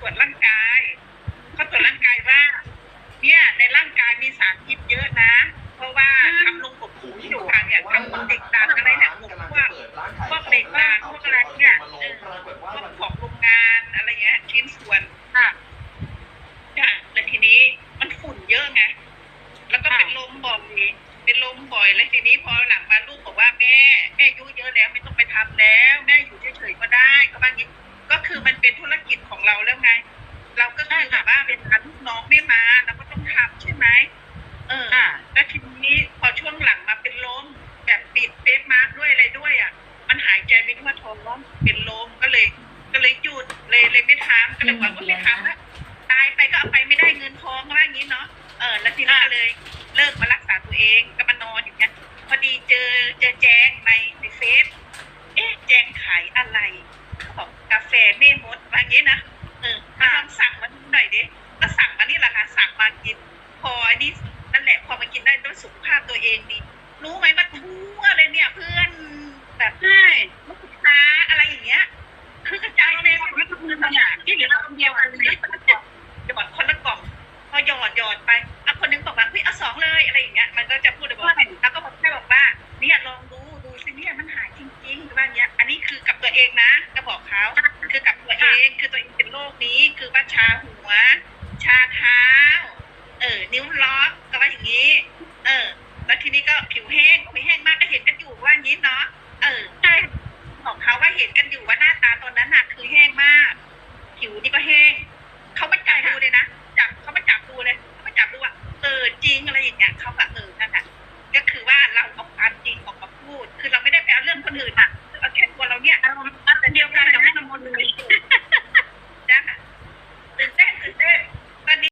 ตรวจร่างกายเขาตรวจร่างกายว่า เนี่ยในร่างกายมีสารพิษเยอะนะ เพราะว่าทำลงกบหูอยู่ค่ะเนี่ยทำพวกเด็กตากอะไรเนี่ยพวกพวกพวกเด็กตากพวกอะไรเนี่ยเออพวกของโรงงานอะไรเงี้ยชิ้นส่วนค่ะจ้ะแล้วทีนี้มันฝุ่นเยอะไงแล้วก็เป็นลมบ่อยเป็นลมบ่อยแล้วทีนี้พอหลังมาลูกบอกว่าแม่แม่อายุเยอะแล้วไม่ต้องไปทำแล้ว แม่อยู่เฉยๆก็ได้ก็บ้างนี้ก็ คือมันเป็นธุรกิจของเราแล้วไง เราก็คือแบบว่าเป็นฐานลูกน้องไม่มาเราก็ต้องทำใช่ไหมเออค่ะแล้วทีนี้พอช่วงหลังมาเป็นลมแบบปิดเฟซมาร์กด้วยอะไรด้วยอะ มันหายใจไม่ทั่วท้องเป็นลมก็เลย ก็เลยหยุดเลยเลยไม่ทำก็เลยว่าก็ไม่ทำแล้วตายไปก็เอาไปไม่ได้เงินทองว่าอย่างนี้เนาะเออแล้วทีนี้ก็เลยเลิกมารักษาตัวเองก็มานอนอย่างเงี้ยพอดีเจอเจอแจ้งในในเฟซเอ๊ะแจ้งขายอะไร อย่างนี้นะเออมาลองสั่งมาดูหน่อยดิก็สั่งมานี่แหละค่ะสั่งมากิน พออันนี้นั่นแหละพอมากินได้ด้วยสุขภาพตัวเองดีรู้ไหมว่าทั่วเลยเนี่ย เพื่อนแบบใช่ลูกค้าอะไรอย่างเงี้ย คือกระจายเลยไม่ต้องมือขนาดที่เหลือเราคนเดียวกันเลยจะบอกคนละกล่องพอหยอดหยอดไปอะคนนึงบอกว่าเฮ้ยเอาสองเลยอะไรอย่างเงี้ยมันก็จะพูดเลยบอกว่าแล้วก็บอกแค่บอกว่าเนี่ยลองดูดูสิเนี่ยมันหายจริงๆหรือว่าอย่างเงี้ย อันนี้คือกับตัวเองนะก็บอกเขา คือกับตัวเองคือตัวเองเป็นโรคนี้คือบ้าชาหัว